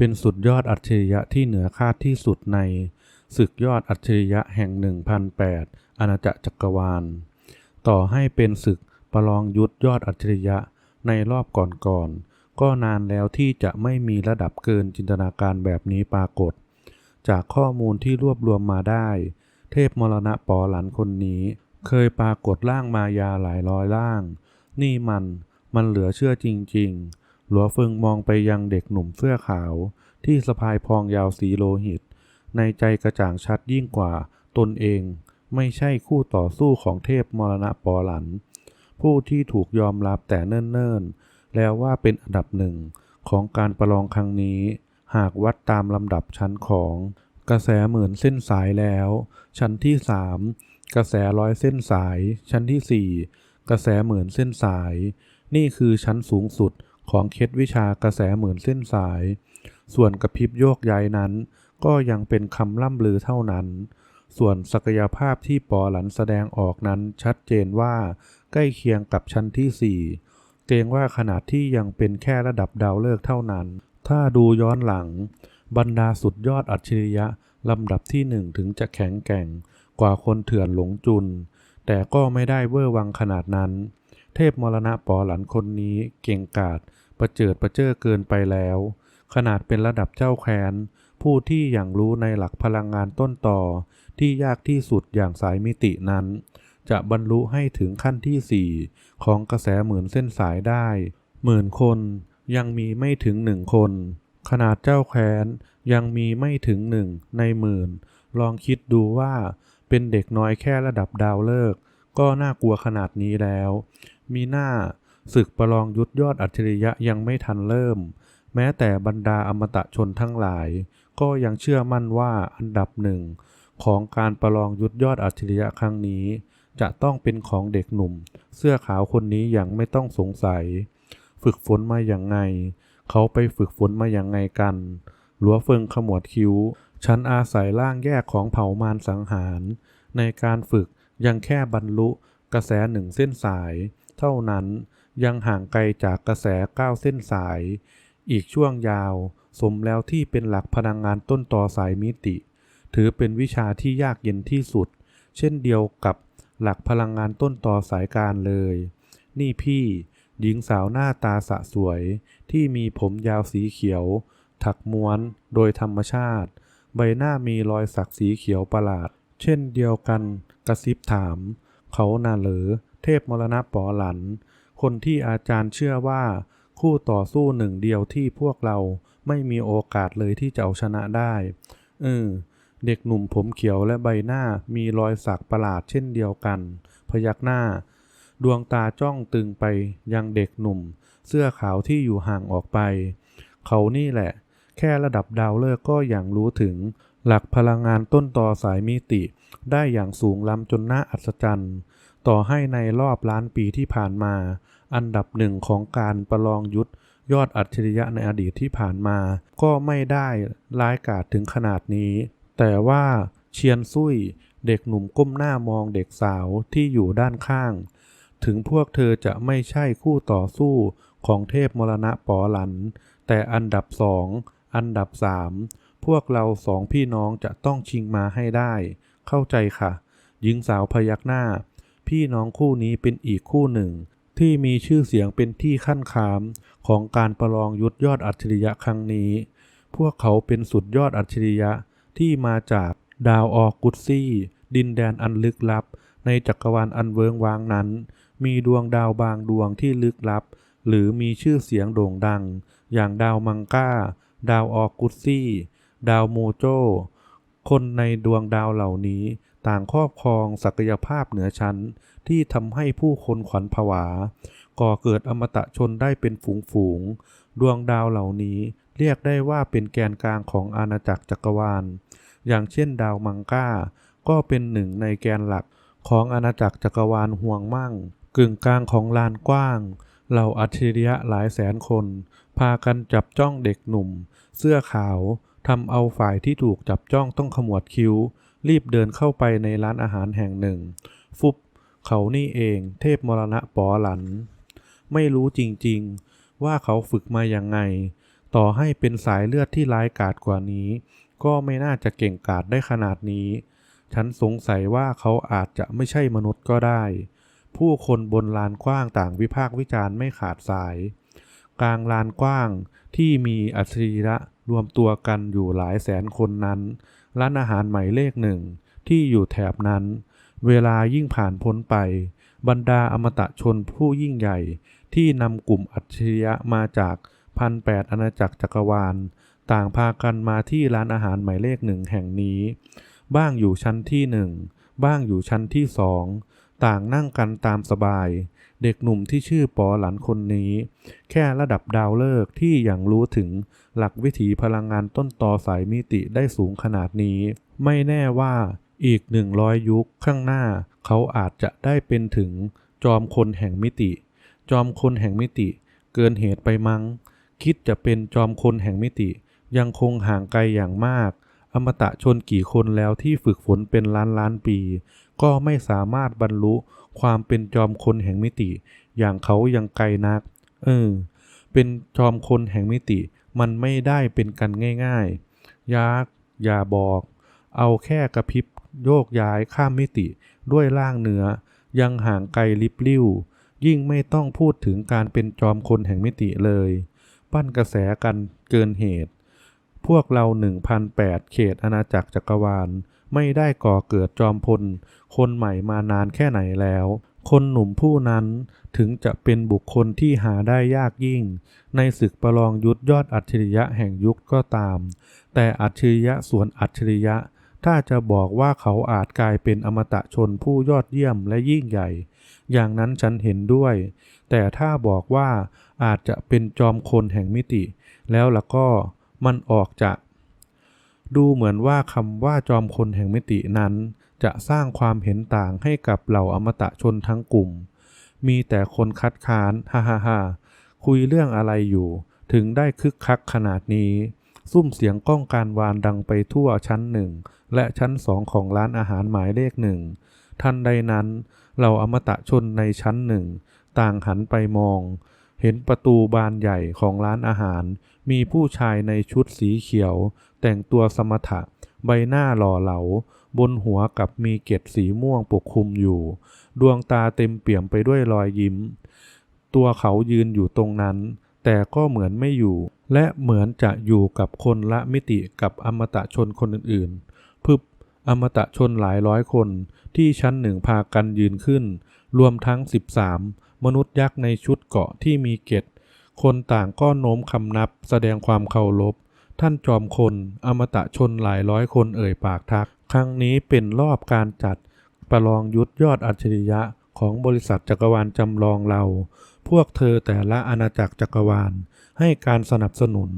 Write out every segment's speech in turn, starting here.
เป็นสุดยอดอัจฉริยะที่เหนือคาดที่สุดในศึกยอดอัจฉริยะแห่ง 1008 อาณาจักรจักรวาล ต่อให้เป็นศึกประลองยุทธยอดอัจฉริยะในรอบก่อนๆ ก็นานแล้วที่จะไม่มีระดับเกินจินตนาการแบบนี้ปรากฏ จากข้อมูลที่รวบรวมมาได้ เทพมรณะปอหลันคนนี้ เคยปรากฏร่างมายาหลายร้อยร่าง นี่มันมันเหลือเชื่อจริง ๆ หลัวเฟิงมองไปยังเด็กหนุ่มเสื้อขาว ที่สะพายพองยาวสีโลหิต ในใจกระจ่างชัดยิ่งกว่าตนเอง ไม่ใช่คู่ต่อสู้ของเทพมรณะปอหลัน ผู้ที่ถูกยอมรับแต่เนิ่นๆ แล้วว่าเป็นอันดับหนึ่งของการประลองครั้งนี้ หากวัดตามลำดับชั้นของกระแสหมื่นเส้นสายแล้ว ชั้นที่สามกระแสร้อยเส้นสาย ชั้นที่สี่กระแสหมื่นเส้นสาย นี่คือชั้นสูงสุด ของเคล็ดวิชากระแสหมื่นเส้นสาย ส่วนกระพริบโยกย้ายนั้น ก็ยังเป็นคำล่ำลือเท่านั้น ส่วนศักยภาพที่ปอหลันแสดงออกนั้นชัดเจนว่าใกล้เคียงกับชั้นที่สี่เกรงว่าขนาดที่ยังเป็นแค่ระดับดาวฤกษ์เท่านั้น ถ้าดูย้อนหลัง บรรดาสุดยอดอัจฉริยะลำดับที่หนึ่งถึงจะแข็งแกร่งกว่าคนเถื่อนหลงจุน แต่ก็ไม่ได้เวอร์วังขนาดนั้น เทพมรณะปอหลันคนนี้เก่งกาจประเจิดประเจ้อเกินไปแล้ว ขนาดเป็นระดับเจ้าแค้น ผู้ที่อย่างรู้ในหลักพลังงานต้นต่อ ที่ยากที่สุดอย่างสายมิตินั้น จะบรรลุให้ถึงขั้นที่สี่ของกระแสหมื่นเส้นสายได้ หมื่นคนยังมีไม่ถึงหนึ่งคน ขนาดเจ้าแค้นยังมีไม่ถึงหนึ่งในหมื่น ลองคิดดูว่าเป็นเด็กน้อยแค่ระดับดาวเลิก ก็น่ากลัวขนาดนี้แล้ว มีหน้าศึกประลองยุทธยอดอัจฉริยะยังไม่ทันเริ่ม แม้แต่บรรดาอมตะชนทั้งหลาย ก็ยังเชื่อมั่นว่าอันดับหนึ่งของการประลองยุทธยอดอัจฉริยะครั้งนี้ จะต้องเป็นของเด็กหนุ่ม เสื้อขาวคนนี้อย่างไม่ต้องสงสัย ฝึกฝนมาอย่างไง เขาไปฝึกฝนมาอย่างไงกัน หลัวเฟิงขมวดคิ้ว ฉันอาศัยร่างแยกของเผ่ามารสังหาร ในการฝึกยังแค่บรรลุกระแสหนึ่งเส้นสาย เท่านั้นยังห่างไกลจากกระแสเก้าเส้นสาย อีกช่วงยาว สมแล้วที่เป็นหลักพลังงานต้นต่อสายมิติ ถือเป็นวิชาที่ยากเย็นที่สุด เช่นเดียวกับหลักพลังงานต้นต่อสายการเลย นี่พี่ หญิงสาวหน้าตาสะสวย ที่มีผมยาวสีเขียว ถักม้วนโดยธรรมชาติ ใบหน้ามีรอยสักสีเขียวประหลาด เช่นเดียวกันกระซิบถาม เขาน่าเหลอ เทพมรณะปอหลัน คนที่อาจารย์เชื่อว่า คู่ต่อสู้หนึ่งเดียวที่พวกเราไม่มีโอกาสเลยที่จะเอาชนะได้เออเด็กหนุ่มผมเขียวและใบหน้ามีรอยสักประหลาดเช่นเดียวกัน พยักหน้า ดวงตาจ้องตึงไปยังเด็กหนุ่ม เสื้อขาวที่อยู่ห่างออกไป เขานี่แหละ แค่ระดับดาวเลิกก็อย่างรู้ถึง หลักพลังงานต้นต่อสายมิติ ได้อย่างสูงล้ำจนน่าอัศจรรย์ ต่อให้ในรอบล้านปีที่ผ่านมา อันดับหนึ่งของการประลองยุทธยอดอัจฉริยะในอดีตที่ผ่านมา ก็ไม่ได้ร้ายกาจถึงขนาดนี้ แต่ว่าเชียนซุยเด็กหนุ่มก้มหน้ามองเด็กสาวที่อยู่ด้านข้าง ถึงพวกเธอจะไม่ใช่คู่ต่อสู้ของเทพมรณะปอหลัน แต่อันดับสอง อันดับสามพวกเราสองพี่น้องจะต้องชิงมาให้ได้ เข้าใจค่ะ หญิงสาวพยักหน้า พี่น้องคู่นี้เป็นอีกคู่หนึ่ง ที่มีชื่อเสียงเป็นที่ขั้นขามของการประลองยุทธยอดอัจฉริยะครั้งนี้ พวกเขาเป็นสุดยอดอัจฉริยะที่มาจากดาวออกุตซี่ ดินแดนอันลึกลับ ในจักรวาลอันเวิงวางนั้น มีดวงดาวบางดวงที่ลึกลับ หรือมีชื่อเสียงโด่งดัง อย่างดาวมังก้า ดาวออกุตซี่ ดาวโมโจคนในดวงดาวเหล่านี้ ต่างครอบครองศักยภาพเหนือชั้นที่ทำให้ผู้คนขวัญผวา ก่อเกิดอมตะชนได้เป็นฝูงๆดวงดาวเหล่านี้เรียกได้ว่าเป็นแกนกลางของอาณาจักรจักรวาล อย่างเช่นดาวมังก้า ก็เป็นหนึ่งในแกนหลักของอาณาจักรจักรวาลห่วงมั่ง กึ่งกลางของลานกว้าง เหล่าอัจฉริยะหลายแสนคน พากันจับจ้องเด็กหนุ่ม เสื้อขาวทำเอาฝ่ายที่ถูกจับจ้องต้องขมวดคิ้ว รีบเดินเข้าไปในร้านอาหารแห่งหนึ่ง ฟุบเขานี่เองเทพมรณะปอหลัน ไม่รู้จริงๆ ว่าเขาฝึกมาอย่างไง ต่อให้เป็นสายเลือดที่ร้ายกาจกว่านี้ ก็ไม่น่าจะเก่งกาจได้ขนาดนี้ ฉันสงสัยว่าเขาอาจจะไม่ใช่มนุษย์ก็ได้ ผู้คนบนลานกว้างต่างวิพากษ์วิจารณ์ไม่ขาดสาย กลางลานกว้างที่มีอัจฉริยะรวมตัวกันอยู่หลายแสนคนนั้น ร้านอาหารหมายเลขหนึ่งที่อยู่แถบนั้น เวลายิ่งผ่านพ้นไป บรรดาอมตะชนผู้ยิ่งใหญ่ที่นำกลุ่มอัจฉริยะมาจากพันแปดอาณาจักรจักรวาล ต่างพากันมาที่ร้านอาหารหมายเลขหนึ่งแห่งนี้ บ้างอยู่ชั้นที่หนึ่งบ้างอยู่ชั้นที่สองต่างนั่งกันตามสบาย เด็กหนุ่มที่ชื่อปอหลันคนนี้ แค่ระดับดาวฤกษ์ที่ยังรู้ถึงหลักวิถีพลังงานต้นตอสายมิติได้สูงขนาดนี้ ไม่แน่ว่าอีกหนึ่งร้อยยุคข้างหน้า เขาอาจจะได้เป็นถึงจอมคนแห่งมิติ จอมคนแห่งมิติ เกินเหตุไปมั้ง คิดจะเป็นจอมคนแห่งมิติ ยังคงห่างไกลอย่างมาก อมตะชนกี่คนแล้วที่ฝึกฝนเป็นล้านล้านปี ก็ไม่สามารถบรรลุความเป็นจอมคนแห่งมิติ อย่างเขายังไกลนัก เออ เป็นจอมคนแห่งมิติ มันไม่ได้เป็นกันง่ายๆยักอย่าบอก เอาแค่กระพริบโยกย้ายข้ามมิติด้วยร่างเนื้อยังห่างไกลลิบลิ่วยิ่งไม่ต้องพูดถึงการเป็นจอมคนแห่งมิติเลย ปั้นกระแสกันเกินเหตุ พวกเรา1,008 เขตอาณาจักรจักรวาล ไม่ได้ก่อเกิดจอมพล คนใหม่มานานแค่ไหนแล้ว คนหนุ่มผู้นั้นถึงจะเป็นบุคคลที่หาได้ยากยิ่ง ในศึกประลองยุทธยอดอัจฉริยะแห่งยุคก็ตาม แต่อัจฉริยะส่วนอัจฉริยะ ถ้าจะบอกว่าเขาอาจกลายเป็นอมตะชนผู้ยอดเยี่ยมและยิ่งใหญ่ อย่างนั้นฉันเห็นด้วย แต่ถ้าบอกว่าอาจจะเป็นจอมคนแห่งมิติ แล้วล่ะก็ มันออกจะ ดูเหมือนว่าคำว่าจอมคนแห่งมิตินั้น จะสร้างความเห็นต่างให้กับเหล่าอมตะชนทั้งกลุ่ม มีแต่คนคัดค้านฮ่าฮ่าฮ่าคุยเรื่องอะไรอยู่ ถึงได้คึกคักขนาดนี้ ซุ้มเสียงก้องการวานดังไปทั่วชั้นหนึ่งและชั้นสองของร้านอาหารหมายเลขหนึ่งทันใดนั้นเหล่าอมตะชนในชั้นหนึ่ง ต่างหันไปมอง เห็นประตูบานใหญ่ของร้านอาหาร มีผู้ชายในชุดสีเขียว แต่งตัวสมถะ ใบหน้าหล่อเหลา บนหัวกับมีเกล็ดสีม่วงปกคลุมอยู่ ดวงตาเต็มเปี่ยมไปด้วยรอยยิ้ม ตัวเขายืนอยู่ตรงนั้น แต่ก็เหมือนไม่อยู่ และเหมือนจะอยู่กับคนละมิติกับอมตะชนคนอื่นๆพึบอมตะชนหลายร้อยคนที่ชั้นหนึ่งพากันยืนขึ้น รวมทั้ง 13 มนุษย์ยักษ์ในชุดเกาะที่มีเกล็ดคนต่างก็โน้มคำนับแสดงความเคารพ ท่านจอมคนอมตะชนหลายร้อยคนเอ่ยปากทัก ครั้งนี้เป็นรอบการจัด ประลองยุทธยอดอัจฉริยะของบริษัทจักรวาลจำลองเรา พวกเธอแต่ละอาณาจักรจักรวาล ให้การสนับสนุน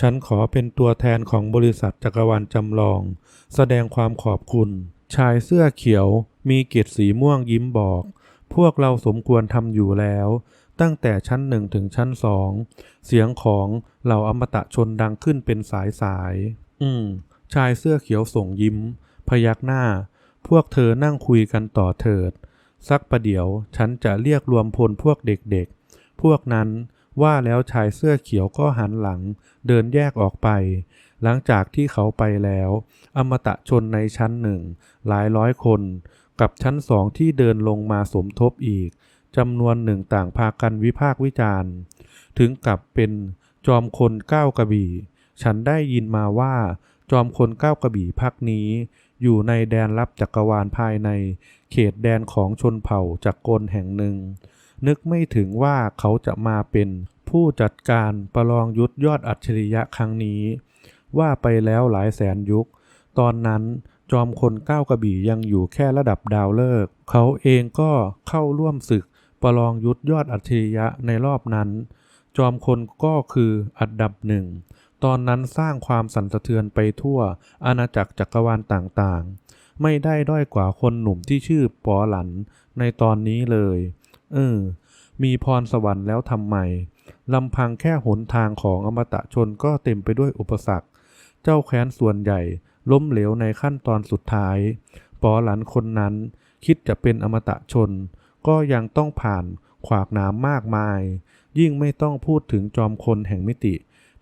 ฉันขอเป็นตัวแทนของบริษัทจักรวาลจำลอง แสดงความขอบคุณ ชายเสื้อเขียวมีเกล็ดสีม่วงยิ้มบอก พวกเราสมควรทำอยู่แล้ว ตั้งแต่ชั้นหนึ่งถึงชั้นสองเสียงของเหล่าอมตะชนดังขึ้นเป็นสายสายๆอืม ชายเสื้อเขียวส่งยิ้ม พยักหน้า พวกเธอนั่งคุยกันต่อเถิด สักประเดี๋ยว ฉันจะเรียกรวมพลพวกเด็กๆ พวกนั้นว่าแล้วชายเสื้อเขียวก็หันหลัง เดินแยกออกไป หลังจากที่เขาไปแล้ว อมตะชนในชั้นหนึ่ง หลายร้อยคน กับชั้นสองที่เดินลงมาสมทบอีกจำนวนหนึ่งต่างพากันวิพากษ์วิจารณ์ ถึงกับเป็นจอมคนก้าวกระบี่ ฉันได้ยินมาว่า จอมคนก้าวกระบี่พักนี้ อยู่ในแดนลับจักรวาลภายใน เขตแดนของชนเผ่าจักรกลแห่งหนึ่ง นึกไม่ถึงว่าเขาจะมาเป็นผู้จัดการประลองยุทธยอดอัจฉริยะครั้งนี้ ว่าไปแล้วหลายแสนยุค ตอนนั้น จอมคนก้าวกระบี่ยังอยู่แค่ระดับดาวฤกษ์เขาเองก็เข้าร่วมศึกประลองยุทธยอดอัจฉริยะในรอบนั้น จอมคนก็คืออันดับหนึ่ง ตอนนั้นสร้างความสั่นสะเทือนไปทั่วอาณาจักรจักรวาลต่างๆ ไม่ได้ด้อยกว่าคนหนุ่มที่ชื่อปอหลันในตอนนี้เลย เออ มีพรสวรรค์แล้วทำไมลำพังแค่หนทางของอมตะชนก็เต็มไปด้วยอุปสรรค เจ้าแค้นส่วนใหญ่ ล้มเหลวในขั้นตอนสุดท้าย ปอหลันคนนั้น คิดจะเป็นอมตะชน ก็ยังต้องผ่านขวากหนามมากมาย ยิ่งไม่ต้องพูดถึงจอมคนแห่งมิติ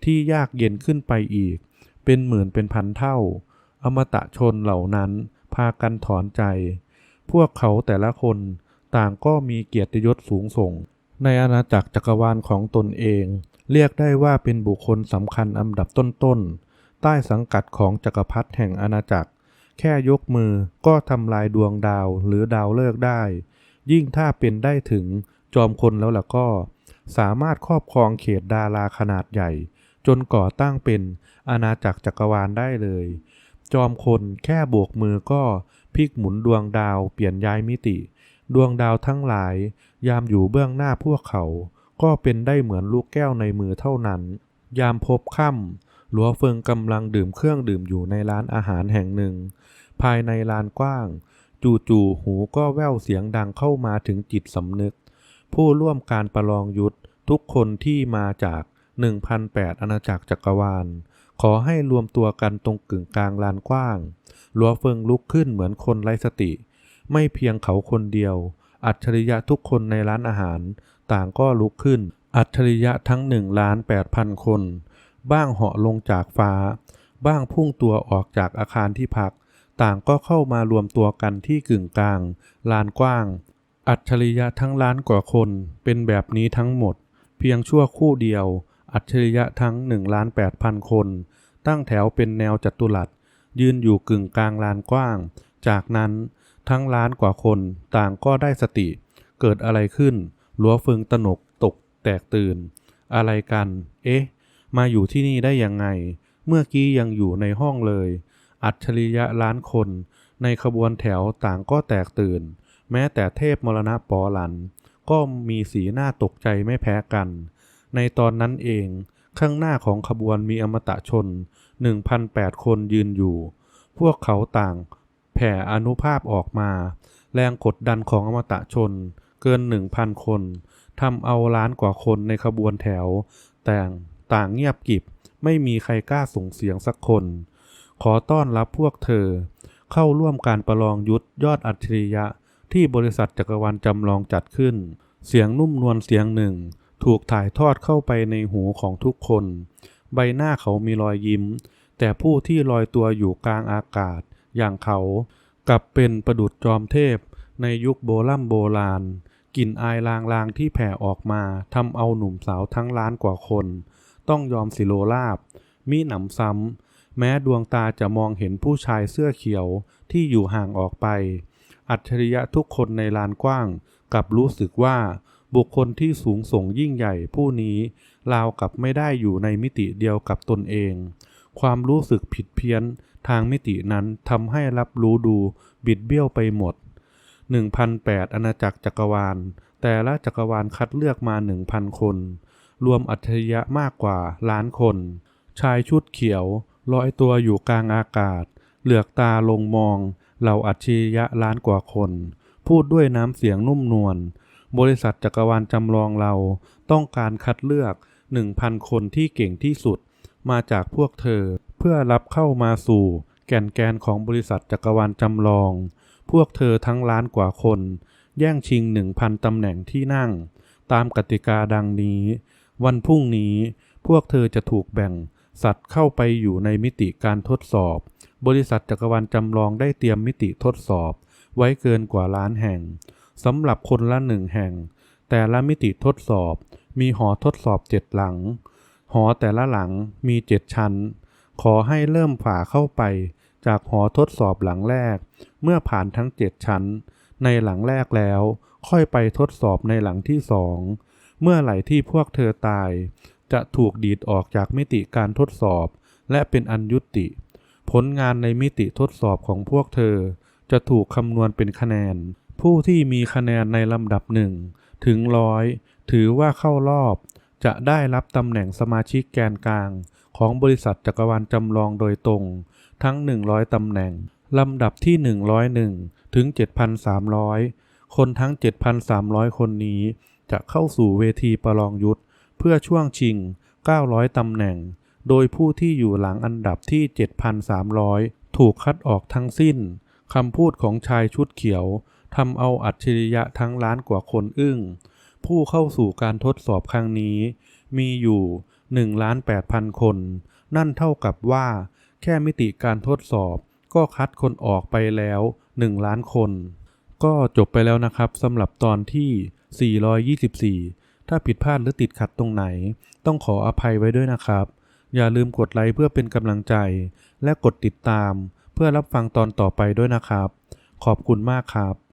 ที่ยากเย็นขึ้นไปอีก เป็นหมื่นเป็นพันเท่า อมตะชนเหล่านั้นพากันถอนใจ พวกเขาแต่ละคนต่างก็มีเกียรติยศสูงส่ง ในอาณาจักรจักรวาลของตนเอง เรียกได้ว่าเป็นบุคคลสำคัญอันดับต้นๆ ใต้สังกัดของจักรพรรดิแห่งอาณาจักร แค่ยกมือก็ทำลายดวงดาวหรือดาวเลิกได้ ยิ่งถ้าเป็นได้ถึงจอมคนแล้วล่ะก็ สามารถครอบครองเขตดาราขนาดใหญ่ จนก่อตั้งเป็นอาณาจักรจักรวาลได้เลย จอมคนแค่โบกมือก็พลิกหมุนดวงดาวเปลี่ยนย้ายมิติ ดวงดาวทั้งหลาย ยามอยู่เบื้องหน้าพวกเขา ก็เป็นได้เหมือนลูกแก้วในมือเท่านั้น ยามพบค่ำ ลัวเฟิงกำลังดื่มเครื่องดื่มอยู่ในร้านอาหารแห่งหนึ่ง ภายในลานกว้าง จู่ๆหูก็แว่วเสียงดังเข้ามาถึงจิตสำนึก ผู้ร่วมการประลองยุทธทุกคนที่มาจาก 1,008อาณาจักรจักรวาล ขอให้รวมตัวกันตรงกึ่งกลางลานกว้างหลัวเฟิงลุกขึ้นเหมือนคนไร้สติ ไม่เพียงเขาคนเดียว อัจฉริยะทุกคนในร้านอาหาร ต่างก็ลุกขึ้น อัจฉริยะทั้งหนึ่งล้านแปดพันคน บ้างเหาะลงจากฟ้า บ้างพุ่งตัวออกจากอาคารที่พัก ต่างก็เข้ามารวมตัวกันที่กึ่งกลาง ลานกว้าง อัจฉริยะทั้งล้านกว่าคน เป็นแบบนี้ทั้งหมด เพียงชั่วคู่เดียว อัจฉริยะทั้งหนึ่งล้านแปดพันคน ตั้งแถวเป็นแนวจัตุรัส ยืนอยู่กึ่งกลางลานกว้าง จากนั้นทั้งล้านกว่าคนต่างก็ได้สติ เกิดอะไรขึ้น หลัวเฟิงตนกตกแตกตื่น อะไรกัน เอ๊ะ มาอยู่ที่นี่ได้ยังไง เมื่อกี้ยังอยู่ในห้องเลย อัจฉริยะล้านคน ในขบวนแถวต่างก็แตกตื่น แม้แต่เทพมรณะปอหลัน ก็มีสีหน้าตกใจไม่แพ้กัน ในตอนนั้นเอง ข้างหน้าของขบวนมีอมตะชน 1,008 คนยืนอยู่ พวกเขาต่างแผ่อนุภาพออกมา แรงกดดันของอมตะชน เกิน 1,000 คนทำเอาล้านกว่าคนในขบวนแถว แต่ง ต่างเงียบกิบ ไม่มีใครกล้าส่งเสียงสักคน ขอต้อนรับพวกเธอ เข้าร่วมการประลองยุทธยอดอัจฉริยะ ที่บริษัทจักรวาลจำลองจัดขึ้น เสียงนุ่มนวลเสียงหนึ่ง ถูกถ่ายทอดเข้าไปในหูของทุกคน ใบหน้าเขามีรอยยิ้ม แต่ผู้ที่ลอยตัวอยู่กลางอากาศ อย่างเขากลับเป็นประดุจจอมเทพ ในยุคโบราณโบราณกลิ่นอายลางๆที่แผ่ออกมาทำเอาหนุ่มสาวทั้งล้านกว่าคน ต้องยอมสิโลราบ มีหนำซ้ำ แม้ดวงตาจะมองเห็นผู้ชายเสื้อเขียวที่อยู่ห่างออกไป อัจฉริยะทุกคนในลานกว้างกลับรู้สึกว่าบุคคลที่สูงส่งยิ่งใหญ่ผู้นี้ราวกับไม่ได้อยู่ในมิติเดียวกับตนเอง ความรู้สึกผิดเพี้ยนทางมิตินั้นทำให้รับรู้ดูบิดเบี้ยวไปหมด 1,008อาณาจักรจักรวาล แต่ละจักรวาลคัดเลือกมา 1,000 คน รวมอัจฉริยะมากกว่าล้านคน ชายชุดเขียวลอยตัวอยู่กลางอากาศ เหลือกตาลงมองเหล่าอัจฉริยะล้านกว่าคน พูดด้วยน้ำเสียงนุ่มนวลบริษัทจักรวาลจำลองเราต้องการคัดเลือก 1,000 คนที่เก่งที่สุด มาจากพวกเธอ เพื่อรับเข้ามาสู่ แก่นแกนของบริษัทจักรวาลจำลอง พวกเธอทั้งล้านกว่าคน แย่งชิง 1,000ตำแหน่งที่นั่ง ตามกติกาดังนี้ วันพรุ่งนี้พวกเธอจะถูกแบ่งสัตว์เข้าไปอยู่ในมิติการทดสอบ บริษัทจักรวาลจำลองได้เตรียมมิติทดสอบ ไว้เกินกว่าล้านแห่งสำหรับคนละหนึ่งแห่ง แต่ละมิติทดสอบ มีหอทดสอบเจ็ดหลัง หอแต่ละหลังมีเจ็ดชั้น ขอให้เริ่มฝ่าเข้าไป จากหอทดสอบหลังแรก เมื่อผ่านทั้งเจ็ดชั้น ในหลังแรกแล้ว ค่อยไปทดสอบในหลังที่สอง เมื่อไหร่ที่พวกเธอตาย จะถูกดีดออกจากมิติการทดสอบ และเป็นอันยุติ ผลงานในมิติทดสอบของพวกเธอ จะถูกคำนวณเป็นคะแนน ผู้ที่มีคะแนนในลำดับหนึ่งถึงร้อยถือว่าเข้ารอบ จะได้รับตำแหน่งสมาชิกแกนกลาง ของบริษัทจักรวาลจำลองโดยตรง ทั้ง 100 ตำแหน่ง ลำดับที่ 101 ถึง 7,300 คนทั้ง 7,300 คนนี้ จะเข้าสู่เวทีประลองยุทธเพื่อช่วงชิง 900 ตำแหน่ง โดยผู้ที่อยู่หลังอันดับที่ 7,300 ถูกคัดออกทั้งสิ้น คำพูดของชายชุดเขียวทำเอาอัจฉริยะทั้งล้านกว่าคนอึ้ง ผู้เข้าสู่การทดสอบครั้งนี้ มีอยู่1ล้าน8พันคน นั่นเท่ากับว่า แค่มิติการทดสอบ ก็คัดคนออกไปแล้ว 1 ล้านคน ก็จบไปแล้วนะครับสำหรับตอนที่424 ถ้าผิดพลาดหรือติดขัดตรงไหน ต้องขออภัยไว้ด้วยนะครับ อย่าลืมกดไลค์เพื่อเป็นกำลังใจ และกดติดตาม เพื่อรับฟังตอนต่อไปด้วยนะครับ ขอบคุณมากครับ